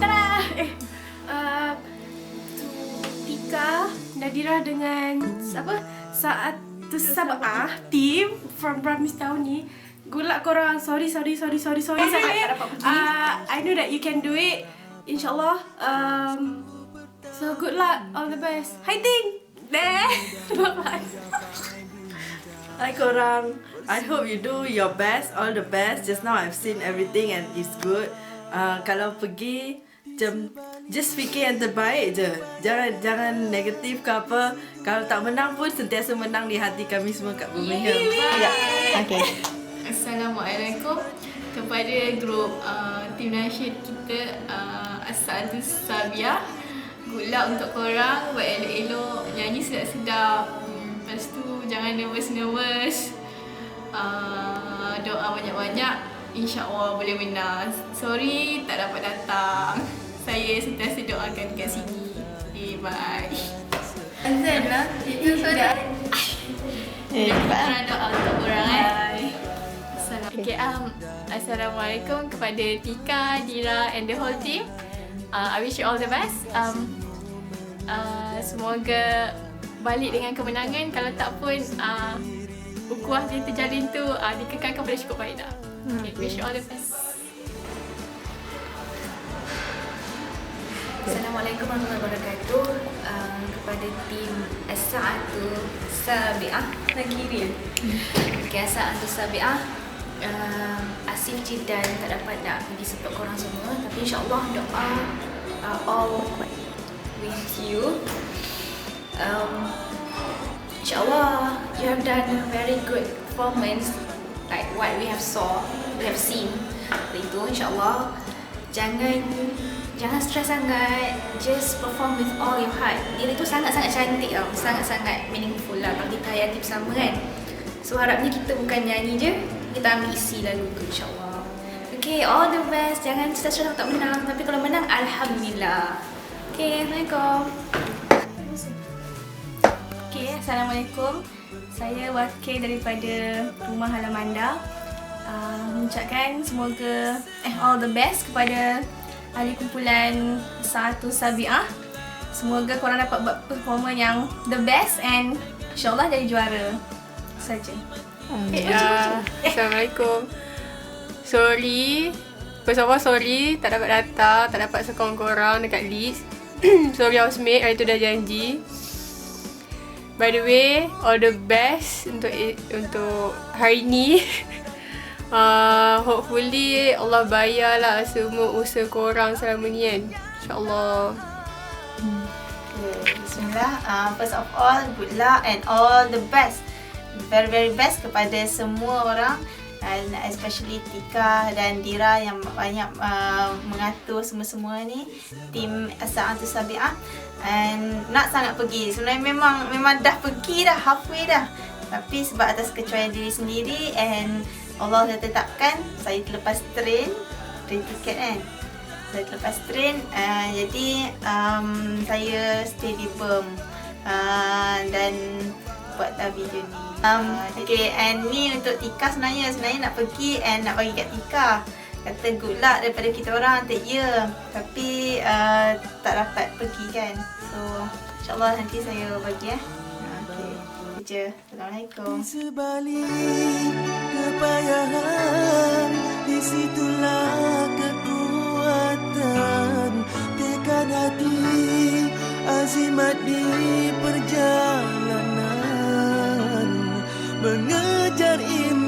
Tada! Eh, uh, tu Nadira dengan apa? Saat tu Sabah team from Brahmis tahun ni. Gulak korang. Sorry, sorry, sorry, sorry, sorry. Ah, sorry. Uh, I know that you can do it. InsyaAllah. Um, so, good luck. All the best. Hi, Ting! Bye-bye. Hi korang. I hope you do your best, all the best. Just now I've seen everything and it's good. Uh, kalau pergi, jam just fikir yang terbaik je. Jangan jangan negatif ke apa. Kalau tak menang pun sentiasa menang di hati kami semua kat Birmingham. Ya. Okay. Assalamualaikum kepada grup uh, tim nasyid kita uh, Asal Sabia. Good luck untuk korang buat elok-elok, nyanyi sedap-sedap. Hmm, lepas tu jangan nervous-nervous. Uh, doa banyak-banyak. InsyaAllah boleh menang. Sorry tak dapat datang. Saya sentiasa doakan kat sini. Okay, bye. Azan lah. Itu sudah. Eh, Korang doa untuk korang eh. Assalamualaikum. Okay, um, Assalamualaikum kepada Tika, Dira and the whole team. Uh, I wish you all the best. Um, uh, semoga balik dengan kemenangan. Kalau tak pun, uh, ukuah yang terjalin tu uh, dikekalkan pada cukup baik dah. Okay, wish you all the best. Assalamualaikum warahmatullahi wabarakatuh uh, kepada tim As-Sa'atu Sabi'ah lagi dia. Okay, As-Sa'atu Sabi'ah uh, Asif Jidan tak dapat nak pergi support korang semua tapi insyaAllah doa uh, all with you. Um, InsyaAllah you have done very good performance like what we have saw, we have seen. Itu insyaAllah jangan jangan stres sangat just perform with all your heart dia tu sangat-sangat cantik tau sangat-sangat meaningful lah kalau kita hayati bersama kan so harapnya kita bukan nyanyi je kita ambil isi lagu tu insyaAllah Okay, all the best. Jangan stres-stres tak menang. Tapi kalau menang, Alhamdulillah. Okay, Assalamualaikum. Okay, Assalamualaikum. Saya wakil daripada Rumah Halamanda. Uh, mengucapkan semoga eh all the best kepada ahli kumpulan Satu Sabiah. Semoga korang dapat buat performance yang the best and insyaAllah jadi juara. Saja. Eh, uh, Assalamualaikum. Sorry. First of all, sorry tak dapat datang, tak dapat sokong korang dekat list. sorry housemate, hari tu dah janji. By the way, all the best untuk untuk hari ni. Uh, hopefully Allah bayarlah semua usaha korang selama ni kan. InsyaAllah. Okay, Bismillah. Uh, first of all, good luck and all the best. Very very best kepada semua orang and especially Tika dan Dira yang banyak uh, mengatur semua-semua ni. Tim Asa'atu Sabi'ah. And nak sangat pergi. Sebenarnya memang memang dah pergi dah halfway dah. Tapi sebab atas kecuaian diri sendiri and Allah dah tetapkan saya terlepas train train tiket kan. Saya terlepas train uh, jadi um, saya stay di Perm. Uh, dan buat uh, video ni. Um, okay and ni untuk Tika sebenarnya. Sebenarnya nak pergi and nak bagi kat Tika. Kata good luck daripada kita orang take year. Tapi uh, tak dapat pergi kan. So insyaAllah nanti saya bagi eh. Okay. Itu je. Assalamualaikum. Sebalik kepayahan Di situlah kekuatan. Tekan hati Azimat di perjalanan Mengejar impian